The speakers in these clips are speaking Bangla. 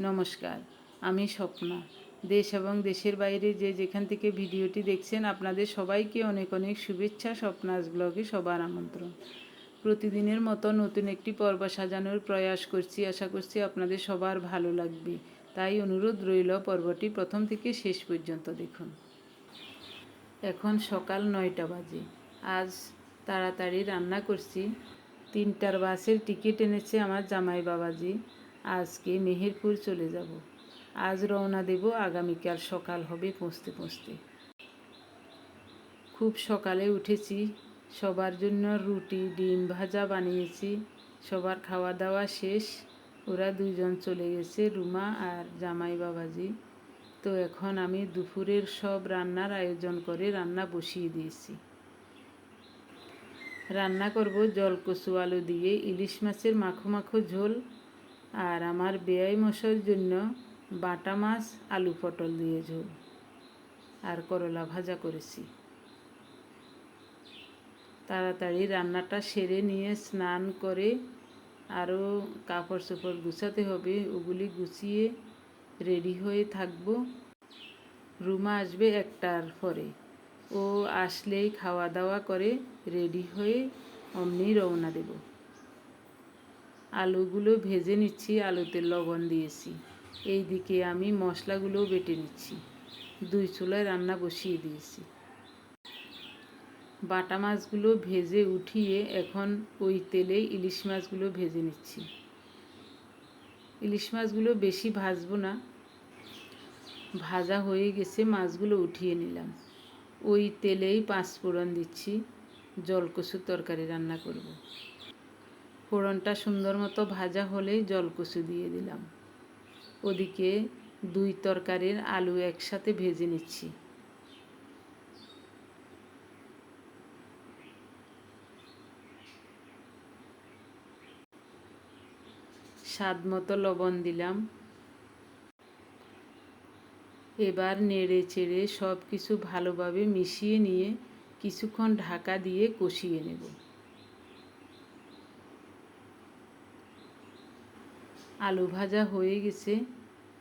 নমস্কার, আমি স্বপ্না। দেশ এবং দেশের বাইরে যে যেখান থেকে ভিডিওটি দেখছেন, আপনাদের সবাইকে অনেক অনেক শুভেচ্ছা স্বপ্নাস ব্লগে সবার আমন্ত্রণ। প্রতিদিনের মতো নতুন একটি পর্ব সাজানোর প্রয়াস করছি। আশা করছি আপনাদের সবার ভালো লাগবে। তাই অনুরোধ রইল পর্বটি প্রথম থেকে শেষ পর্যন্ত দেখুন। এখন সকাল নয়টা বাজে। আজ তাড়াতাড়ি রান্না করছি। তিনটার বাসের টিকিট এনেছে আমার জামাই বাবাজি। আজকে মেহেরপুর চলে যাব। আজ রওনা দেব আগামীকাল সকাল হবে পৌঁছতে পৌঁছতে। খুব সকালে উঠেছি, সবার জন্য রুটি, ডিম ভাজা বানিয়েছি, সবার খাওয়া দাওয়া শেষ, ওরা দুজন চলে গেছে, রুমা আর জামাই বাবাজি। তো এখন আমি দুপুরের সব রান্নার আয়োজন করে রান্না বসিয়ে দিয়েছি। রান্না করব জল কচু আলু দিয়ে, ইলিশ মাছের মাখো মাখো ঝোল আর আমার বেয়াই মশার জন্য বাটা মাছ, আলু পটল দিয়ে ঝোল। আর করলা ভাজা করেছি। তাড়াতাড়ি রান্নাটা সেরে নিয়ে স্নান করে আরও কাপড় চোপড় গুছাতে হবে, ওগুলি গুছিয়ে রেডি হয়ে থাকব। রুমা আসবে একটার পরে। ও আসলেই খাওয়া দাওয়া করে রেডি হয়ে অমনি রওনা দেব। আলুগুলো ভেজে নিচ্ছি, আলুতে লবণ দিয়েছি। এই দিকে আমি মশলাগুলো বেটে নিচ্ছি। দুই চুলায় রান্না বসিয়ে দিয়েছি। বাটা মাছগুলো ভেজে উঠিয়ে এখন ওই তেলে ইলিশ মাছগুলো ভেজে নিচ্ছি। ইলিশ মাছগুলো বেশি ভাজবো না। ভাজা হয়ে গেছে, মাছগুলো উঠিয়ে নিলাম। ওই তেলেই পাঁচ ফোড়ন দিচ্ছি। জলকচু তরকারি রান্না করব। ফোড়নটা সুন্দর মতো ভাজা হলেই জলকচু দিয়ে দিলাম। ওদিকে দুই তরকারির আলু একসাথে ভেজে নিচ্ছি। স্বাদ মতো লবণ দিলাম। এবার নেড়ে চেড়ে সব কিছু ভালোভাবে মিশিয়ে নিয়ে কিছুক্ষণ ঢাকা দিয়ে কষিয়ে নেব। আলু ভাজা হয়ে গেছে।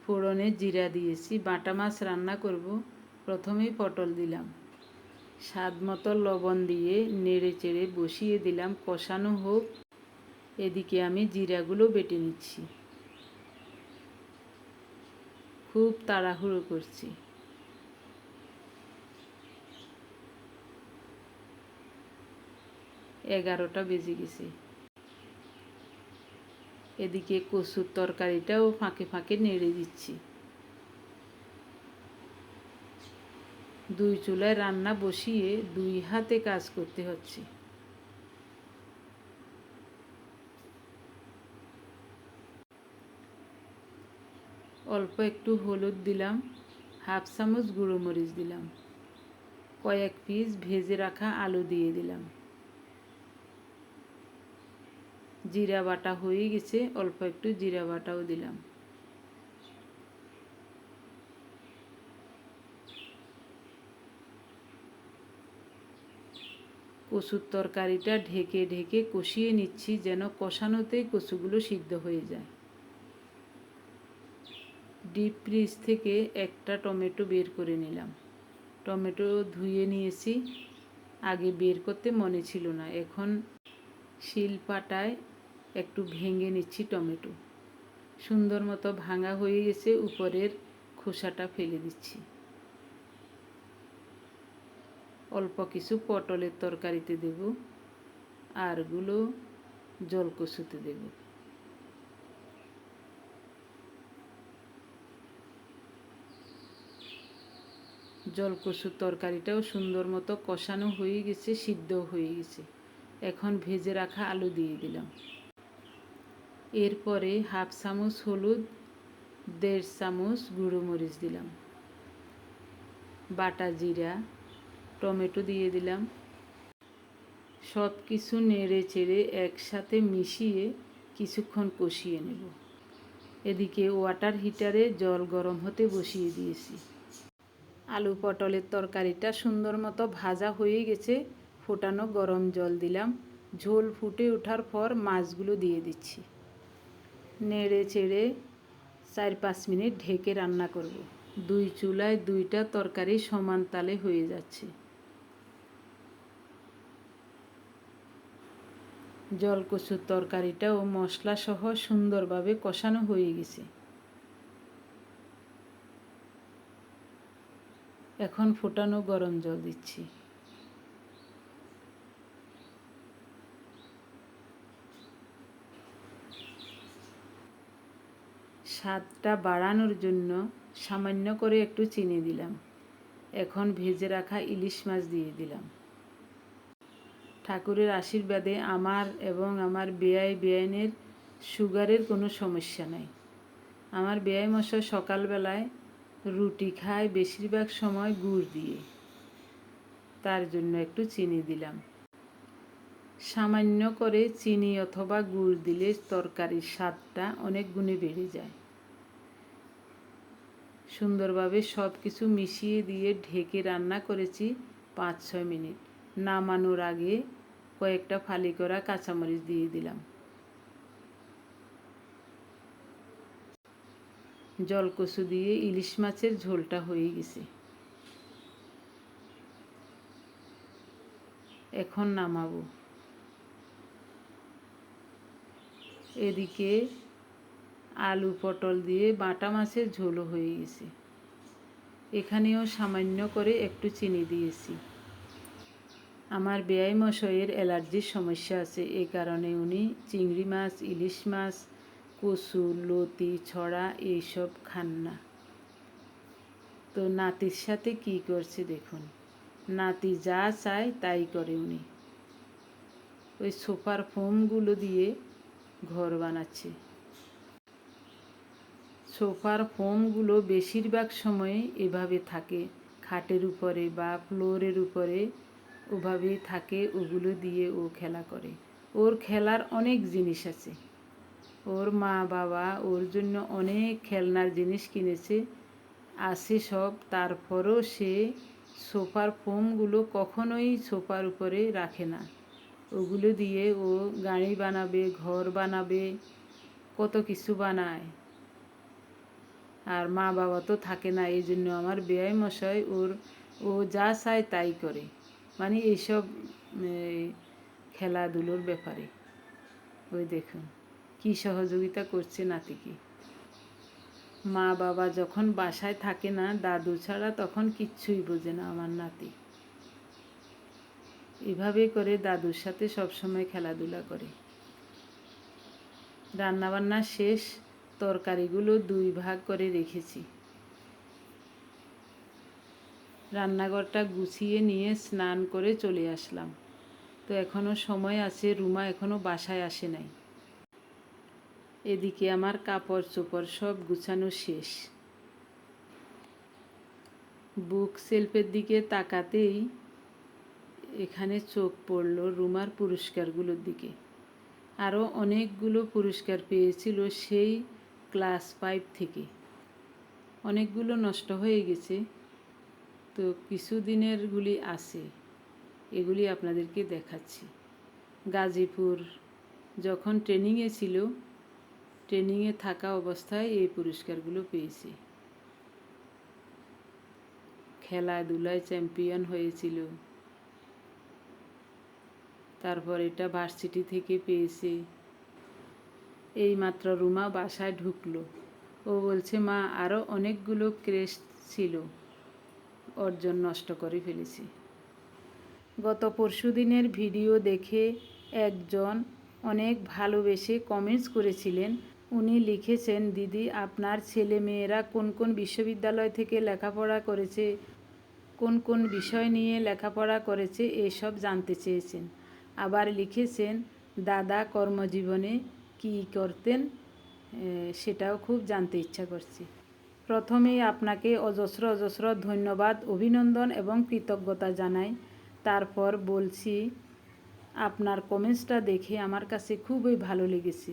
ফোড়নে জিরা দিয়েছি। বাটা মাছ রান্না করব। প্রথমেই পটল দিলাম। স্বাদ মতো লবণ দিয়ে নেড়ে চেড়ে বসিয়ে দিলাম। কষানো হোক। এদিকে আমি জিরাগুলো বেটে নিচ্ছি। খুব তাড়াহুড়ো করছি। এগারোটা বেজে গেছে। এদিকে কচুর তরকারিটাও ফাঁকে ফাঁকে নেড়ে দিচ্ছি। দুই চুলায় রান্না বসিয়ে দুই হাতে কাজ করতে হচ্ছে। অল্প একটু হলুদ দিলাম, হাফ চামচ গুঁড়ো মরিচ দিলাম, কয়েক পিস ভেজে রাখা আলু দিয়ে দিলাম। জিরা বাটা হয়ে গেছে, অল্প একটু জিরা বাটাও দিলাম। কচুর তরকারিটা ঢেকে ঢেকে কষিয়ে নিচ্ছি, যেন কষানোতেই কচুগুলো সিদ্ধ হয়ে যায়। ডিপ ফ্রিজ থেকে একটা টমেটো বের করে নিলাম। টমেটো ধুয়ে নিয়েছি, আগে বের করতে মনে ছিল না। এখন শিল পাটায় একটু ভেঙে নিচ্ছি টমেটো। সুন্দর মতো ভাঙা হয়ে গেছে, উপরের খোসাটা ফেলে দিচ্ছি। অল্প কিছু পটলের তরকারিতে দেব, আরগুলো জলকষুতে দেবো। জলকষুর তরকারিটাও সুন্দর মতো কষানো হয়ে গেছে সিদ্ধ হয়ে গেছে। এখন ভেজে রাখা আলু দিয়ে দিলাম। এরপরে হাফ চামচ হলুদ, দেড় চামচ গুঁড়ো মরিচ দিলাম। বাটা জিরা, টমেটো দিয়ে দিলাম। সব কিছু নেড়ে চেড়ে একসাথে মিশিয়ে কিছুক্ষণ কষিয়ে নেব। এদিকে ওয়াটার হিটারে জল গরম হতে বসিয়ে দিয়েছি। আলু পটলের তরকারিটা সুন্দর মতো ভাজা হয়ে গেছে। ফোটানো গরম জল দিলাম। ঝোল ফুটে ওঠার পর মাছগুলো দিয়ে দিচ্ছি। নেড়ে চেড়ে চার পাঁচ মিনিট ঢেকে রান্না করব। দুই চুলায় দুইটা তরকারি সমান তালে হয়ে যাচ্ছে। জলকচুর তরকারিটাও মশলা সহ সুন্দরভাবে কষানো হয়ে গেছে। এখন ফোটানো গরম জল দিচ্ছি। স্বাদটা বাড়ানোর জন্য সামান্য করে একটু চিনি দিলাম। এখন ভেজে রাখা ইলিশ মাছ দিয়ে দিলাম। ঠাকুরের আশীর্বাদে আমার এবং আমার বেয়াই বেআইনের সুগারের কোনো সমস্যা নাই। আমার বেয়াই মশাই সকালবেলায় রুটি খায় বেশিরভাগ সময় গুড় দিয়ে। তার জন্য একটু চিনি দিলাম। সামান্য করে চিনি অথবা গুড় দিলে তরকারির স্বাদটা অনেক গুণে বেড়ে যায়। সুন্দরভাবে সব কিছু মিশিয়ে দিয়ে ঢেকে রান্না করেছি পাঁচ ছয় মিনিট। নামানোর আগে কয়েকটা ফালি করা কাঁচামরিচ দিয়ে দিলাম। জলকচু দিয়ে ইলিশ মাছের ঝোলটা হয়ে গেছে। এখন নামাবো। এদিকে আলু পটল দিয়ে বাটা মাছের ঝোলও হয়ে গেছে। এখানেও সামান্য করে একটু চিনি দিয়েছি। আমার বেয়াই মশয়ের অ্যালার্জির সমস্যা আছে এই কারণে উনি চিংড়ি মাছ, ইলিশ মাছ, কচু, লতি, ছড়া এইসব খান না। তো নাতির সাথে কি করছে দেখুন। নাতি যা চায় তাই করে উনি। ওই সোফার ফোমগুলো দিয়ে ঘর বানাচ্ছে। সোফার ফোমগুলো বেশিরভাগ সময়ে এভাবে থাকে। খাটের উপরে বা ফ্লোরের উপরে ওভাবেই থাকে, ওগুলো দিয়ে ও খেলা করে। ওর খেলার অনেক জিনিস আছে। ওর মা বাবা ওর জন্য অনেক খেলনার জিনিস কিনেছে। আছে সব। তারপরও সে সোফার ফোমগুলো কখনোই সোফার উপরে রাখে না। ওগুলো দিয়ে ও গাড়ি বানাবে, ঘর বানাবে, কত কিছু বানায়। আর মা বাবা তো থাকে না, এই জন্য আমার বেয়াই মশাই ওর, ও যা চায় তাই করে। মানে এইসব খেলাধুলোর ব্যাপারে। ওই দেখুন, কি সহযোগিতা করছে নাতিকে মা বাবা যখন বাসায় থাকে না, দাদু ছাড়া তখন কিচ্ছুই বোঝে না আমার নাতি। এভাবে করে দাদুর সাথে সবসময় খেলাধুলা করে। রান্নাবান্না শেষ তরকারিগুলো দুই ভাগ করে রেখেছি। রান্নাঘরটা গুছিয়ে নিয়ে স্নান করে চলে আসলাম। তো এখনও সময় আছে, রুমা এখনও বাসায় আসে নাই। এদিকে আমার কাপড় চোপড় সব গুছানো শেষ। বুক সেলফের দিকে তাকাতেই এখানে চোখ পড়ল রুমার পুরস্কারগুলোর দিকে। আরও অনেকগুলো পুরস্কার পেয়েছিল সেই ক্লাস ফাইভ থেকে। অনেকগুলো নষ্ট হয়ে গেছে। তো কিছু দিনেরগুলি আছে। এগুলি আপনাদেরকে দেখাচ্ছি। গাজীপুর যখন ট্রেনিংয়ে ছিল, ট্রেনিংয়ে থাকা অবস্থায় এই পুরস্কারগুলো পেয়েছি। খেলাধুলায় চ্যাম্পিয়ন হয়েছিল। তারপর এটা ভার্সিটি থেকে পেয়েছে। এই মাত্র রুমা বাসায় ঢুকলো। ও বলছে, মা আরও অনেকগুলো ক্রেস্ট ছিল, অর্জন নষ্ট করে ফেলেছি। গত পরশু দিনের ভিডিও দেখে একজন অনেক ভালোবেসে কমেন্টস করেছিলেন। উনি লিখেছেন, দিদি, আপনার ছেলে মেয়েরা কোন কোন বিশ্ববিদ্যালয় থেকে লেখাপড়া করেছে, কোন কোন বিষয় নিয়ে লেখাপড়া করেছে, এসব জানতে চেয়েছেন। আবার লিখেছেন, দাদা কর্মজীবনে কী করতেন সেটাও খুব জানতে ইচ্ছা করছি। প্রথমেই আপনাকে অজস্র অজস্র ধন্যবাদ, অভিনন্দন এবং কৃতজ্ঞতা জানাই। তারপর বলছি, আপনার কমেন্টসটা দেখে আমার কাছে খুবই ভালো লেগেছে।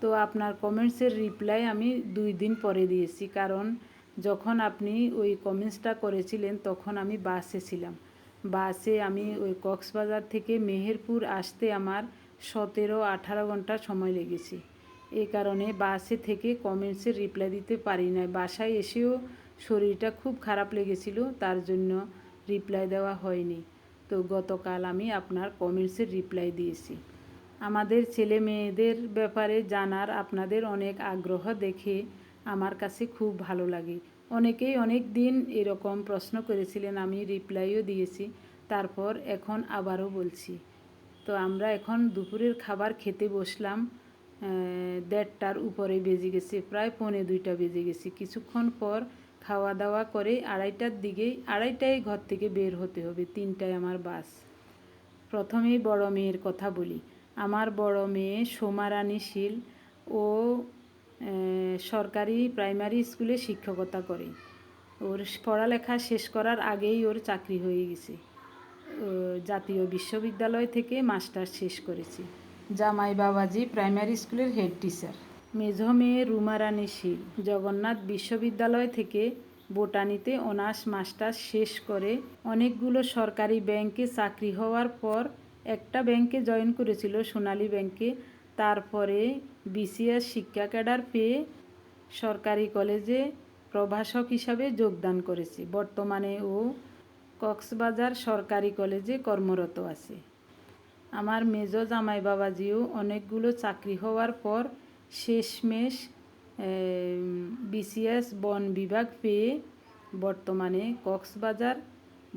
তো আপনার কমেন্টসের রিপ্লাই আমি দুই দিন পরে দিয়েছি, কারণ যখন আপনি ওই কমেন্টসটা করেছিলেন তখন আমি বাসে ছিলাম। বাসে আমি ওই কক্সবাজার থেকে মেহেরপুর আসতে আমার সতেরো, আঠারো ঘণ্টা সময় লেগেছে। এই কারণে বাসে থেকে কমেন্টসের রিপ্লাই দিতে পারি না বাসায় এসেও শরীরটা খুব খারাপ লেগেছিল, তার জন্য রিপ্লাই দেওয়া হয়নি। তো গতকাল আমি আপনার কমেন্টসের রিপ্লাই দিয়েছি। আমাদের ছেলে মেয়েদের ব্যাপারে জানার আপনাদের অনেক আগ্রহ দেখে আমার কাছে খুব ভালো লাগে। অনেকেই অনেক দিন এরকম প্রশ্ন করেছিলেন, আমি রিপ্লাইও দিয়েছি, তারপর এখন আবারও বলছি। তো আমরা এখন দুপুরের খাবার খেতে বসলাম দেড়টার উপরে বেজে গেছে, প্রায় পৌনে দুইটা বেজে গেছে। কিছুক্ষণ পর খাওয়া দাওয়া করে আড়াইটার দিকেই আড়াইটায় ঘর থেকে বের হতে হবে, তিনটায় আমার বাস। প্রথমেই বড় মেয়ের কথা বলি। আমার বড় মেয়ে সোমা রানী শীল, ও সরকারি প্রাইমারি স্কুলে শিক্ষকতা করে। ওর পড়ালেখা শেষ করার আগেই ওর চাকরি হয়ে গেছে। জাতীয় বিশ্ববিদ্যালয় থেকে মাস্টার শেষ করেছি। জামাই বাবাজি প্রাইমারি স্কুলের হেড টিচার। মেঝ মেয়ে রুমা রানী শীল জগন্নাথ বিশ্ববিদ্যালয় থেকে বোটানিতে অনার্স মাস্টার শেষ করে অনেকগুলো সরকারি ব্যাংকে চাকরি হওয়ার পর একটা ব্যাংকে জয়েন করেছিল সোনালী ব্যাংকে। তারপরে বিসিএস শিক্ষা ক্যাডার পেয়ে সরকারি কলেজে প্রভাষক হিসাবে যোগদান করেছে। বর্তমানে ও কক্সবাজার সরকারি কলেজে কর্মরত আছে। আমার মেজ জামাই বাবাজিও অনেকগুলো চাকরি হওয়ার পর শেষমেশ বিসিএস বন বিভাগ পেয়ে বর্তমানে কক্সবাজার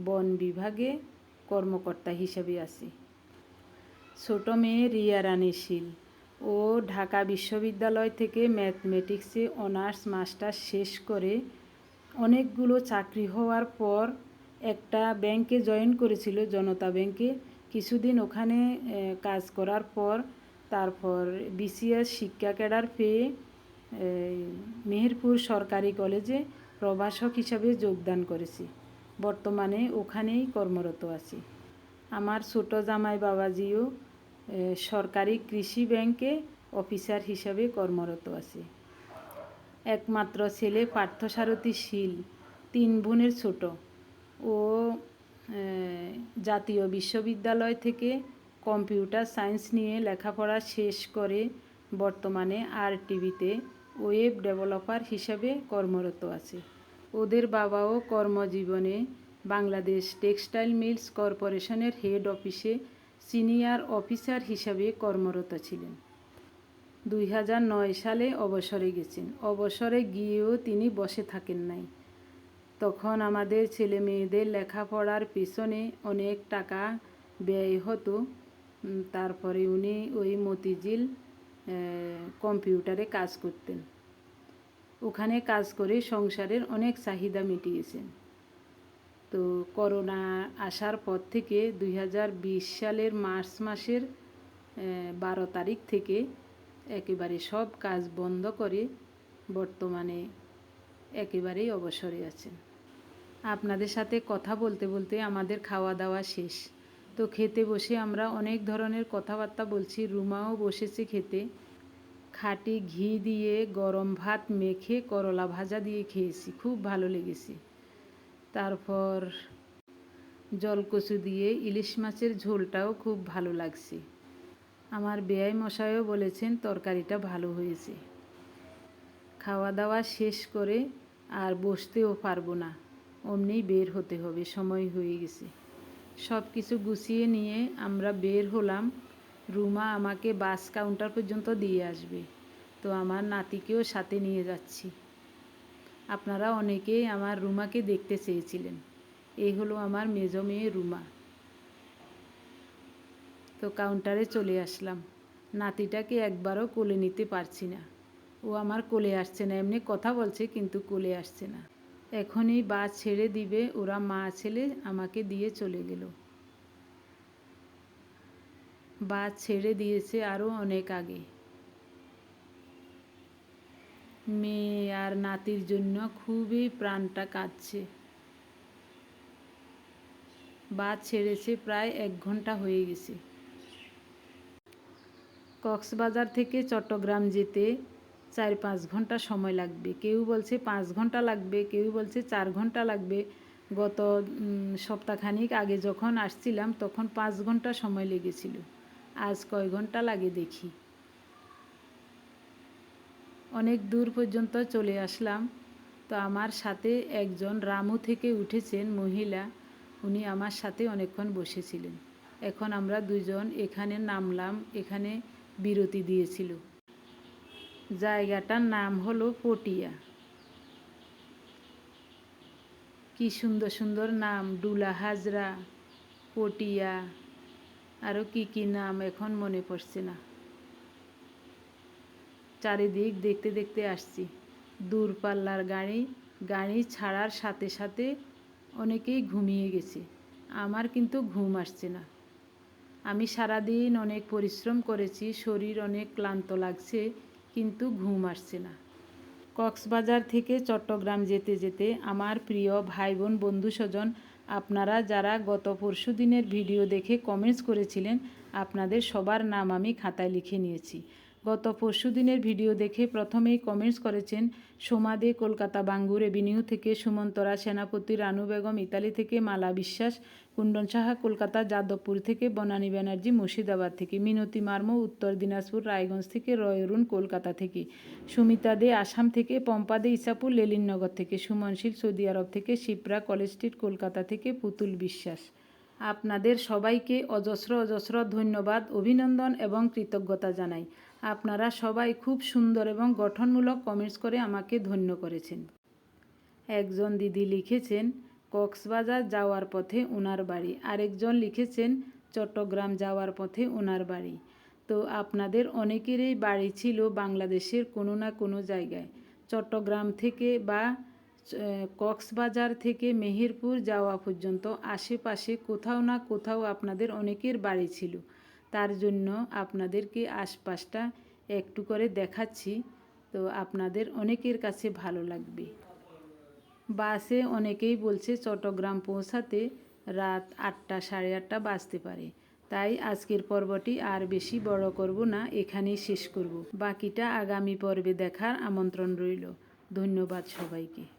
বন বিভাগে কর্মকর্তা হিসেবে আছে। ছোট মেয়ে রিয়া রানী শীল ও ঢাকা বিশ্ববিদ্যালয় থেকে ম্যাথমেটিক্সে অনার্স মাস্টার শেষ করে অনেকগুলো চাকরি হওয়ার পর একটা ব্যাংকে জয়েন করেছিল জনতা ব্যাংকে। কিছুদিন ওখানে কাজ করার পর, তারপর বিসিএস শিক্ষা ক্যাডার পেয়ে মেহেরপুর সরকারি কলেজে প্রভাষক হিসাবে যোগদান করেছি। বর্তমানে ওখানেই কর্মরত আছি। আমার ছোট জামাই বাবাজিও সরকারি কৃষি ব্যাংকে অফিসার হিসাবে কর্মরত আছে। একমাত্র ছেলে পার্থসারথী শীল, তিন বোনের ছোট। ও জাতীয় বিশ্ববিদ্যালয় থেকে কম্পিউটার সায়েন্স নিয়ে লেখাপড়া শেষ করে বর্তমানে আর টিভিতে ওয়েব ডেভেলপার হিসাবে কর্মরত আছে। ওদের বাবাও কর্মজীবনে বাংলাদেশ টেক্সটাইল মিলস কর্পোরেশনের হেড অফিসে সিনিয়র অফিসার হিসাবে কর্মরত ছিলেন। দুই হাজার নয় সালে অবসরে গেছেন। অবসরে গিয়েও তিনি বসে থাকেন নাই। তখন আমাদের ছেলে মেয়েদের লেখাপড়ার পিছনে অনেক টাকা ব্যয় হতো। তারপরে উনি ওই মতিঝিল কম্পিউটারে কাজ করতেন। ওখানে কাজ করে সংসারের অনেক চাহিদা মিটিয়েছেন। তো করোনা আসার পর থেকে দুই হাজার বিশ সালের মার্চ মাসের বারো তারিখ থেকে একেবারে সব কাজ বন্ধ করে বর্তমানে একেবারেই অবসরে আছেন। আপনাদের সাথে কথা বলতে বলতে আমাদের খাওয়া দাওয়া শেষ। তো খেতে বসে আমরা অনেক ধরনের কথাবার্তা বলছি। রুমাও বসেছে খেতে। খাটি ঘি দিয়ে গরম ভাত মেখে করলা ভাজা দিয়ে খেয়েছি। খুব ভালো লেগেছে। তারপর জলকচু দিয়ে ইলিশ মাছের ঝোলটাও খুব ভালো লাগছে। আমার বেয়াই মশাইও বলেছেন তরকারিটা ভালো হয়েছে। খাওয়া দাওয়া শেষ করে আর বসতেও পারব না। অমনি বের হতে হবে, সময় হয়ে গেছে। সব কিছু গুছিয়ে নিয়ে আমরা বের হলাম। রুমা আমাকে বাস কাউন্টার পর্যন্ত দিয়ে আসবে। তো আমার নাতিকেও সাথে নিয়ে যাচ্ছি। আপনারা অনেকেই আমার রুমাকে দেখতে চেয়েছিলেন। এই হলো আমার মেজ মেয়ে রুমা। তো কাউন্টারে চলে আসলাম। নাতিটাকে একবারও কোলে নিতে পারছি না। ও আমার কোলে আসছে না, এমনি কথা বলছে কিন্তু কোলে আসছে না। এখনই বাস ছেড়ে দিবে, ওরা মা ছেলে আমাকে দিয়ে চলে গেল। বাস ছেড়ে দিয়েছে আরও অনেক আগে। মেয়ে আর নাতির জন্য খুবই প্রাণটা কাঁদছে। বাস ছেড়েছে প্রায় এক ঘণ্টা হয়ে গেছে। কক্সবাজার থেকে চট্টগ্রাম যেতে চার পাঁচ ঘণ্টা সময় লাগবে। কেউ বলছে পাঁচ ঘণ্টা লাগবে, কেউ বলছে চার ঘণ্টা লাগবে। গত সপ্তাহখানিক আগে যখন আসছিলাম তখন পাঁচ ঘণ্টা সময় লেগেছিল। আজ কয় ঘণ্টা লাগে দেখি। অনেক দূর পর্যন্ত চলে আসলাম। তো আমার সাথে একজন রামু থেকে উঠেছেন মহিলা। উনি আমার সাথে অনেকক্ষণ বসেছিলেন। এখন আমরা দুজন এখানে নামলাম, এখানে বিরতি দিয়েছিল। জায়গাটার নাম হলো পটিয়া। কি সুন্দর সুন্দর নাম ডুলা হাজরা, পটিয়া আরও কি কি নাম এখন মনে পড়ছে না। চারিদিক দেখতে দেখতে আসছি। দূরপাল্লার গাড়ি গাড়ি ছাড়ার সাথে সাথে অনেকেই ঘুমিয়ে গেছে। আমার কিন্তু ঘুম আসছে না। আমি সারাদিন অনেক পরিশ্রম করেছি, শরীর অনেক ক্লান্ত লাগছে কিন্তু ঘুম আসছে না। কক্সবাজার থেকে চট্টগ্রাম যেতে যেতে আমার প্রিয় ভাই বোন বন্ধু স্বজন আপনারা যারা গত পরশু দিনের ভিডিও দেখে কমেন্টস করেছিলেন, আপনাদের সবার নাম আমি খাতায় লিখে নিয়েছি। গত পরশু দিনের ভিডিও দেখে প্রথমেই কমেন্টস করেছেন সোমাদে কলকাতা বাঙ্গুর এভিনিউ থেকে সুমন্তরা সেনাপতি, রানু বেগম ইতালি থেকে মালা বিশ্বাস, কুণ্ডন সাহা কলকাতা যাদবপুর থেকে বনানী ব্যানার্জি, মুর্শিদাবাদ থেকে মিনতি মার্ম, উত্তর দিনাজপুর রায়গঞ্জ থেকে রয়রুন কলকাতা থেকে, সুমিতা দে আসাম থেকে পম্পা দে ইসাপুর লেলিননগর থেকে সুমনশীল, সৌদি আরব থেকে শিপ্রা, কলেজ স্ট্রিট কলকাতা থেকে পুতুল বিশ্বাস। আপনাদের সবাইকে অজস্র অজস্র ধন্যবাদ, অভিনন্দন এবং কৃতজ্ঞতা জানাই। আপনারা সবাই খুব সুন্দর এবং গঠনমূলক কমেন্টস করে আমাকে ধন্য করেছেন। একজন দিদি লিখেছেন, কক্সবাজার যাওয়ার পথে ওনার বাড়ি। আরেকজন লিখেছেন, চট্টগ্রাম যাওয়ার পথে ওনার বাড়ি। তো আপনাদের অনেকেরই বাড়ি ছিল বাংলাদেশের কোনো না কোনো জায়গায়। চট্টগ্রাম থেকে বা কক্সবাজার থেকে মেহেরপুর যাওয়া পর্যন্ত আশেপাশে কোথাও না কোথাও আপনাদের অনেকের বাড়ি ছিল। তার জন্য আপনাদেরকে আশপাশটা একটু করে দেখাচ্ছি। তো আপনাদের অনেকের কাছে ভালো লাগবে। বাসে অনেকেই বলছে চট্টগ্রাম পৌঁছাতে রাত আটটা সাড়ে আটটা বাজতে পারে। তাই আজকের পর্বটি আর বেশি বড় করব না, এখানেই শেষ করব। বাকিটা আগামী পর্বে দেখার আমন্ত্রণ রইল। ধন্যবাদ সবাইকে।